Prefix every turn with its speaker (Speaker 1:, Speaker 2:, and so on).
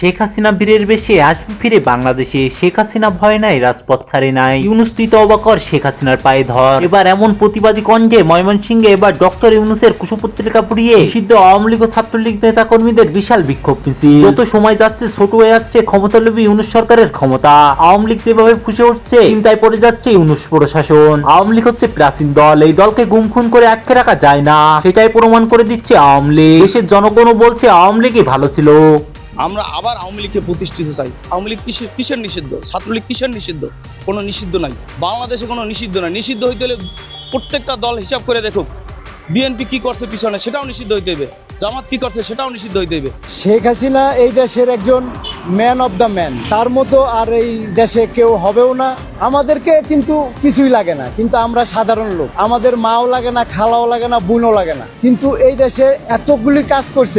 Speaker 1: শেখ হাসিনা বীরের বেশে আসবে ফিরে বাংলাদেশে। শেখ হাসিনা ভয় নাই, রাজপথ ছাড়ে নাই। ইউনুস তুই তো অবাক শেখ হাসিনার পায়ে ধর। এবার এমন প্রতিবাদী কঞ্জে ময়মনসিংহে এবার ডক্টর ইউনুসের কুশপত্রিকা পুড়িয়ে সিদ্ধ আওয়ামী লীগ ও ছাত্রলীগ নেতা কর্মীদের বিশাল বিক্ষোভ মিছিল। যত সময় যাচ্ছে, ছোট হয়ে যাচ্ছে ক্ষমতালোভী ইউনুস সরকারের ক্ষমতা। আওয়ামী লীগ যেভাবে ফুসে উঠছে, চিন্তায় পড়ে যাচ্ছে ইউনুস প্রশাসন। আওয়ামী লীগ হচ্ছে প্রাচীন দল, এই দলকে গুম খুন করে আটকে রাখা যায় না। সেটাই প্রমাণ করে দিচ্ছে আওয়ামী লীগ। দেশের জনগণও বলছে আওয়ামী লীগই ভালো ছিল।
Speaker 2: আমরা আবার আওয়ামী লীগকে প্রতিষ্ঠিত চাই। আওয়ামী লীগ কিসের কিসের নিষিদ্ধ? ছাত্রলীগ কিসের নিষিদ্ধ? কোনো নিষিদ্ধ নাই। বাংলাদেশে কোনো নিষিদ্ধ নাই। নিষিদ্ধ হইতে হলে প্রত্যেকটা দল হিসাব করে দেখুক। বিএনপি কি করছে পিছনে, সেটাও নিষিদ্ধ হইতে হবে জামাত কি করছে, সেটাও নিষিদ্ধ হইতে হবে
Speaker 3: শেখ হাসিনা এই দেশের একজন ম্যান অফ দ্য ম্যান তার মতো আর এই দেশে কেউ হবেও না। আমাদেরকে কিন্তু কিছুই লাগে না। কিন্তু আমরা সাধারণ লোক। আমাদের মাও লাগে না, খালাও লাগে না, বোনও লাগে না। কিন্তু এই দেশে এতগুলি কাজ করছে।